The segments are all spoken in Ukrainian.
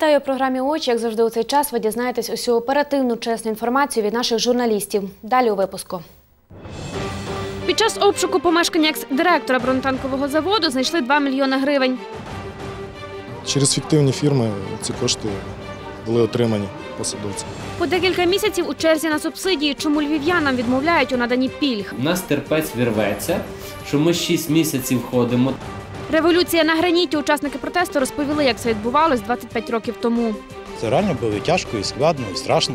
Вітаю у програмі Очі. Як завжди, у цей час ви дізнаєтесь усю оперативну чесну інформацію від наших журналістів. Далі у випуску. Під час обшуку помешкання екс-директора бронетанкового заводу знайшли 2 мільйони гривень. Через фіктивні фірми ці кошти були отримані посадовцям. По декілька місяців у черзі на субсидії, чому львів'янам відмовляють у наданні пільг. У нас терпець вірветься, що ми 6 місяців ходимо. Революція на граніті. Учасники протесту розповіли, як це відбувалось 25 років тому. Це реально було тяжко, і складно, і страшно.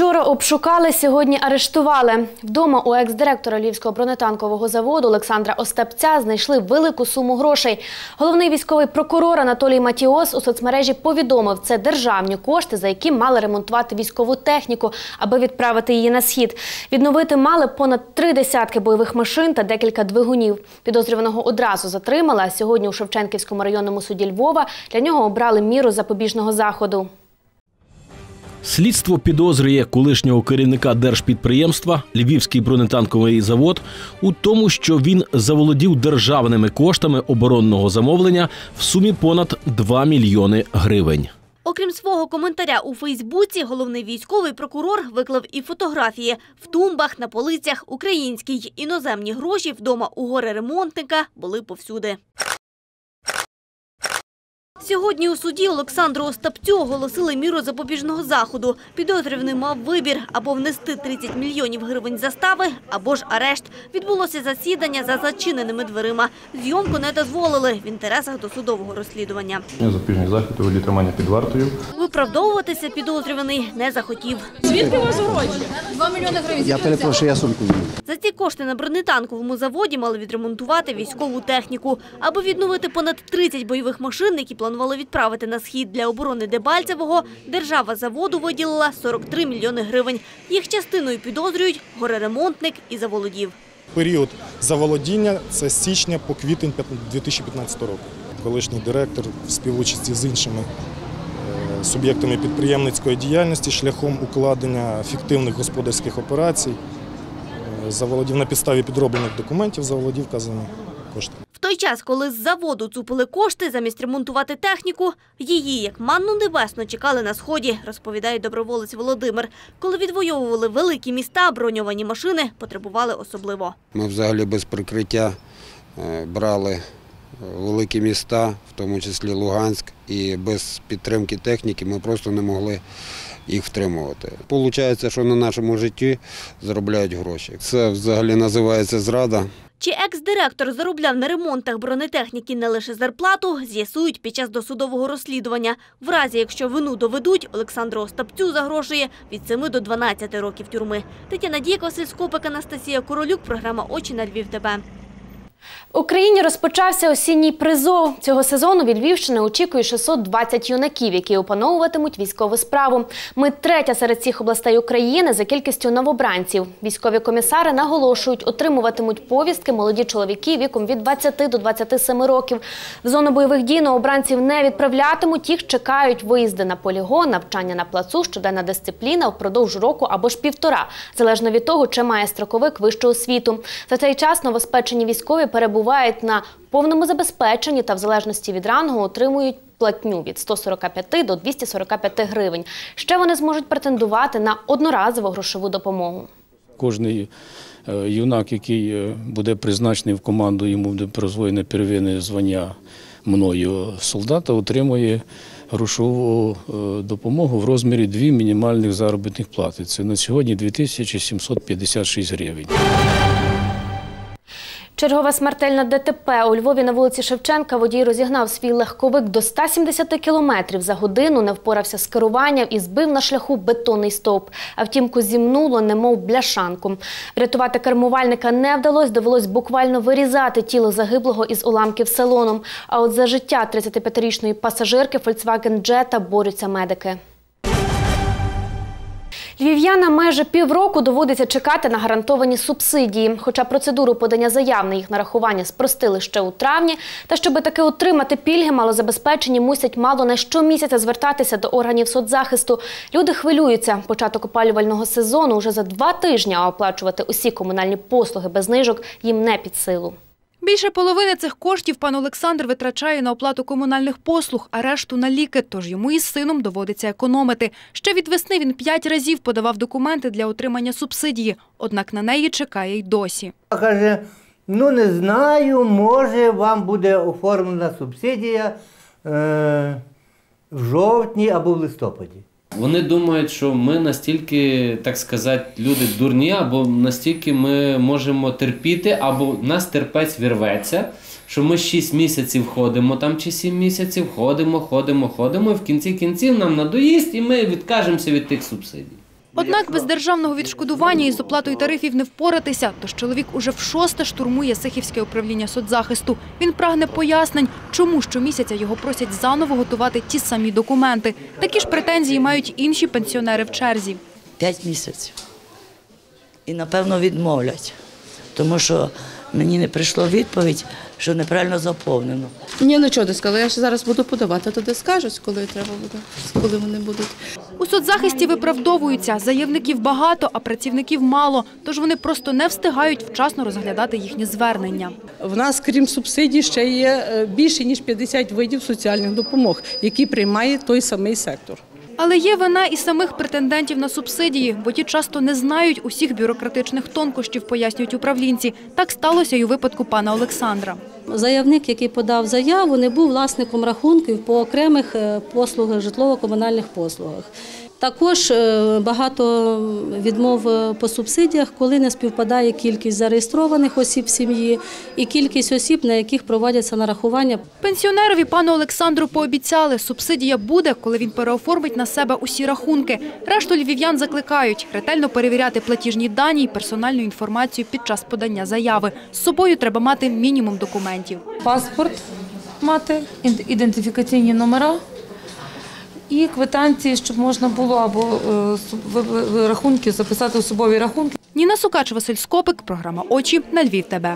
Вчора обшукали, сьогодні арештували. Вдома у екс-директора Львівського бронетанкового заводу Олександра Остапця знайшли велику суму грошей. Головний військовий прокурор Анатолій Матіос у соцмережі повідомив, це державні кошти, за які мали ремонтувати військову техніку, аби відправити її на схід. Відновити мали понад три десятки бойових машин та декілька двигунів. Підозрюваного одразу затримали. А сьогодні у Шевченківському районному суді Львова для нього обрали міру запобіжного заходу. Слідство підозрює колишнього керівника держпідприємства Львівський бронетанковий завод у тому, що він заволодів державними коштами оборонного замовлення в сумі понад 2 мільйони гривень. Окрім свого коментаря у Фейсбуці, головний військовий прокурор виклав і фотографії. В тумбах, на полицях українські й іноземні гроші вдома у горе-ремонтника були повсюди. Сьогодні у суді Олександру Остапцю оголосили міру запобіжного заходу. Підозрюваний мав вибір або внести 30 мільйонів гривень застави, або ж арешт. Відбулося засідання за зачиненими дверима. Зйомку не дозволили в інтересах досудового розслідування. Запобіжний захід у тримання під вартою. Виправдовуватися підозрюваний не захотів. Я перепрошую, я сумку візьму. За ці кошти на бронетанковому заводі мали відремонтувати військову техніку. Аби відновити понад 30 бойових машин, які планували відправити на схід для оборони Дебальцевого, держава заводу виділила 43 мільйони гривень. Їх частиною підозрюють горе-ремонтник і заволодів. Період заволодіння це з січня по квітень 2015 року. Колишній директор в співучасті з іншими е, суб'єктами підприємницької діяльності шляхом укладення фіктивних господарських операцій е, на підставі підроблених документів, заволодів вказаними коштами. Той час, коли з заводу цупили кошти замість ремонтувати техніку, її, як манну небесну, чекали на сході, розповідає доброволець Володимир. Коли відвоювали великі міста, броньовані машини потребували особливо. Ми взагалі без прикриття е, брали е, великі міста, в тому числі Луганськ, і без підтримки техніки ми просто не могли їх втримувати. Получається, що на нашому житті заробляють гроші. Це взагалі називається зрада. Чи екс-директор заробляв на ремонтах бронетехніки не лише зарплату, з'ясують під час досудового розслідування. В разі, якщо вину доведуть, Олександру Остапцю загрожує від 7 до 12 років тюрми. Тетяна Дійко, Василь Анастасія Королюк, програма «Очі на Львів ТБ». В Україні розпочався осінній призов. Цього сезону від Львівщини очікує 620 юнаків, які опановуватимуть військову справу. Ми третя серед всіх областей України за кількістю новобранців. Військові комісари наголошують, отримуватимуть повістки молоді чоловіки віком від 20 до 27 років. В зону бойових дій новобранців не відправлятимуть. Їх чекають виїзди на полігон, навчання на плацу, щоденна дисципліна впродовж року або ж півтора, залежно від того, чи має строковик вищу освіту. За цей час новоспечені військові перебувають на повному забезпеченні та в залежності від рангу отримують платню від 145 до 245 гривень. Ще вони зможуть претендувати на одноразову грошову допомогу. Кожний е, юнак, який е, буде призначений в команду, йому буде призвоєне первинне звання мною солдата, отримує грошову е, допомогу в розмірі дві мінімальних заробітних плати. Це на сьогодні 2756 гривень. Чергова смертельна ДТП у Львові на вулиці Шевченка водій розігнав свій легковик до 170 км за годину, не впорався з керуванням і збив на шляху бетонний стовп. Автівку зімнуло, немов бляшанку. Врятувати кермувальника не вдалося, довелось буквально вирізати тіло загиблого із уламків салоном. А от за життя 35-річної пасажирки Volkswagen Jetta борються медики. Львів'янам майже півроку доводиться чекати на гарантовані субсидії. Хоча процедуру подання заяв на їх нарахування спростили ще у травні, та щоб таки отримати пільги, малозабезпечені мусять мало не щомісяця звертатися до органів соцзахисту. Люди хвилюються. Початок опалювального сезону уже за два тижні, а оплачувати усі комунальні послуги без знижок їм не під силу. Більше половини цих коштів пан Олександр витрачає на оплату комунальних послуг, а решту на ліки, тож йому із сином доводиться економити. Ще від весни він п'ять разів подавав документи для отримання субсидії, однак на неї чекає й досі. Каже, ну не знаю, може вам буде оформлена субсидія е, в жовтні або в листопаді. Вони думають, що ми настільки, так сказати, люди дурні, або настільки ми можемо терпіти, або нас терпець вірветься, що ми 6 місяців ходимо там чи 7 місяців, ходимо, ходимо, ходимо, і в кінці кінців нам надоїсть, і ми відкажемося від тих субсидій. Однак без державного відшкодування із оплатою тарифів не впоратися, тож чоловік уже в шосте штурмує Сихівське управління соцзахисту. Він прагне пояснень, чому щомісяця його просять заново готувати ті самі документи. Такі ж претензії мають інші пенсіонери в черзі. П'ять місяців. І, напевно, відмовлять, тому що мені не прийшло відповідь, що неправильно заповнено. Ні, нічого не сказали. Я ще зараз буду подавати, туди скажуть, коли треба буде, коли вони будуть. У соцзахисті виправдовуються. Заявників багато, а працівників мало, тож вони просто не встигають вчасно розглядати їхні звернення. В нас, крім субсидій, ще є е, більше ніж 50 видів соціальних допомог, які приймає той самий сектор. Але є вина і самих претендентів на субсидії, бо ті часто не знають усіх бюрократичних тонкощів, пояснюють управлінці. Так сталося й у випадку пана Олександра. Заявник, який подав заяву, не був власником рахунків по окремих е, послугах, житлово-комунальних послугах. Також е, багато відмов е, по субсидіях, коли не співпадає кількість зареєстрованих осіб сім'ї і кількість осіб, на яких проводяться нарахування. Пенсіонерові пану Олександру пообіцяли, субсидія буде, коли він переоформить на себе усі рахунки. Решту львів'ян закликають ретельно перевіряти платіжні дані і персональну інформацію під час подання заяви. З собою треба мати мінімум документів. Паспорт мати, ід- ідентифікаційні номера і квитанції, щоб можна було або е, рахунки записати особові рахунки. Ніна Сукач, Василь Скопик, програма Очі на Львів. ТБ.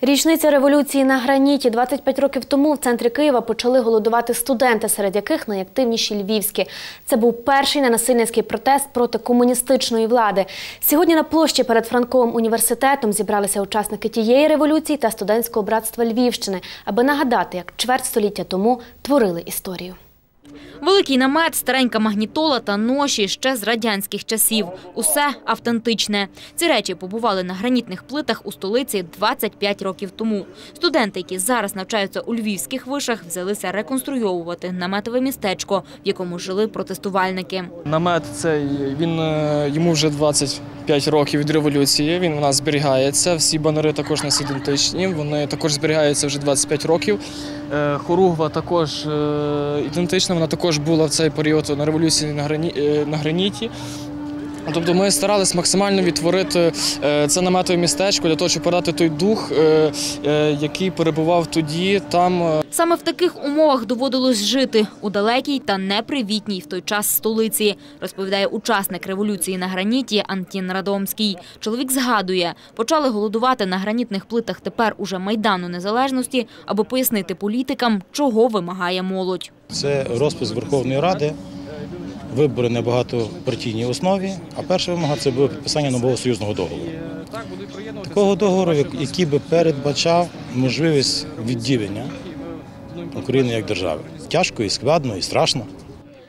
Річниця революції на граніті. 25 років тому в центрі Києва почали голодувати студенти, серед яких найактивніші львівські. Це був перший ненасильницький протест проти комуністичної влади. Сьогодні на площі перед Франковим університетом зібралися учасники тієї революції та студентського братства Львівщини, аби нагадати, як чверть століття тому творили історію. Великий намет, старенька магнітола та ноші ще з радянських часів. Усе автентичне. Ці речі побували на гранітних плитах у столиці 25 років тому. Студенти, які зараз навчаються у львівських вишах, взялися реконструйовувати наметове містечко, в якому жили протестувальники. Намет цей він е, йому вже 25 років від революції. Він у нас зберігається. Всі банери також у нас ідентичні. Вони також зберігаються вже 25 років. Е, Хоругва також е, ідентична. Вона також була в цей період на революції на грані е. Тобто ми старались максимально відтворити е, це наметове містечко для того, щоб передати той дух, е, е, який перебував тоді. Там Саме в таких умовах доводилось жити у далекій та непривітній в той час столиці, розповідає учасник революції на граніті Антін Радомський. Чоловік згадує, почали голодувати на гранітних плитах тепер уже Майдану Незалежності, аби пояснити політикам, чого вимагає молодь. Це розпис Верховної Ради, вибори на багатопартійній основі. А перша вимога це було підписання нового союзного договору. Такого договору, який би передбачав можливість відділення України як держави. Тяжко і складно, і страшно.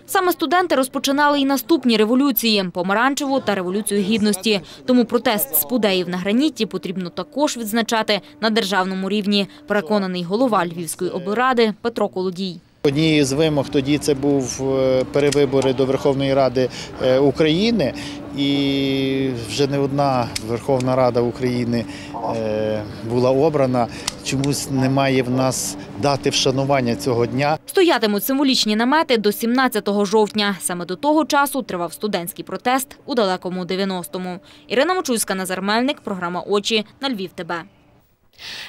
Саме студенти розпочинали і наступні революції – помаранчеву та революцію гідності. Тому протест спудеїв на граніті потрібно також відзначати на державному рівні, переконаний голова Львівської облради Петро Колодій. Однією з вимог тоді це був е, перевибори до Верховної Ради е, України, і вже не одна Верховна Рада України е, була обрана. Чомусь немає в нас дати вшанування цього дня. Стоятимуть символічні намети до 17 жовтня. Саме до того часу тривав студентський протест у далекому 90-му. Ірина Мочульська, Назар Мельник, програма «Очі» на Львів ТБ.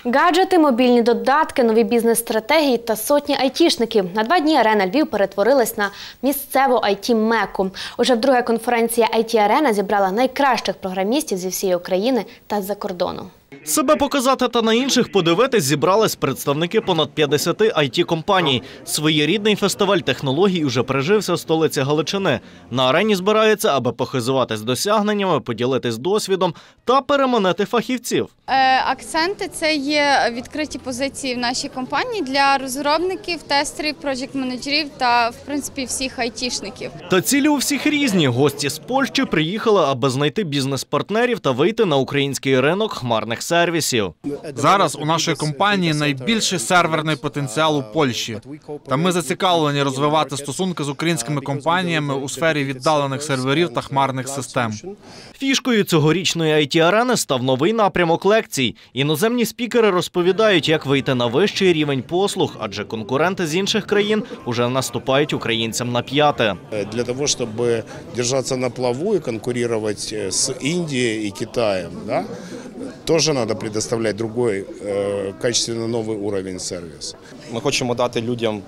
Гаджети, мобільні додатки, нові бізнес-стратегії та сотні айтішників. На два дні арена Львів перетворилась на місцеву IT-меку. Уже вдруге конференція IT-арена зібрала найкращих програмістів зі всієї України та з-за кордону. Себе показати та на інших подивитись зібрались представники понад 50 it компаній Своєрідний фестиваль технологій уже прижився в столиці Галичини. На арені збираються, аби похизуватись досягненнями, поділитись досвідом та переманити фахівців. Е, Акценти це є відкриті позиції в нашій компанії для розробників, тестерів, проєкт-менеджерів та в принципі всіх айтішників. Та цілі у всіх різні. Гості з Польщі приїхали, аби знайти бізнес-партнерів та вийти на український ринок хмарних сервісів. Зараз у нашої компанії найбільший серверний потенціал у Польщі. Та ми зацікавлені розвивати стосунки з українськими компаніями у сфері віддалених серверів та хмарних систем. Фішкою цьогорічної IT-арени став новий напрямок лекцій. Іноземні спікери розповідають, як вийти на вищий рівень послуг, адже конкуренти з інших країн уже наступають українцям на п'яте. Для того, чтобы держаться на плаву и конкурировать э, с Индией и Китаем, да, тоже надо предоставлять другой, э, качественно новый уровень сервиса. Ми хочемо дати людям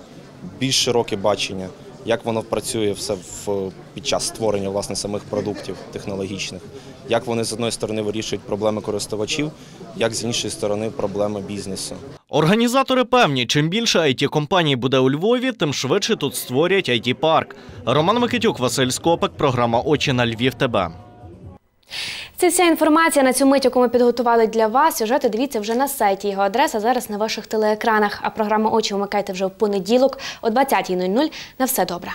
більш широке бачення, як воно працює все в, під час створення власне самих продуктів технологічних, як вони з одної сторони вирішують проблеми користувачів, як з іншої сторони проблеми бізнесу. Організатори певні, чим більше it компаній буде у Львові, тим швидше тут створять it парк Роман Микитюк, Василь Скопик, програма Очі на Львів. ТБ. Це вся інформація на цю мить, яку ми підготували для вас. Сюжети дивіться вже на сайті. Його адреса зараз на ваших телеекранах. А програма Очі вмикайте вже в понеділок о 20.00. На все добре.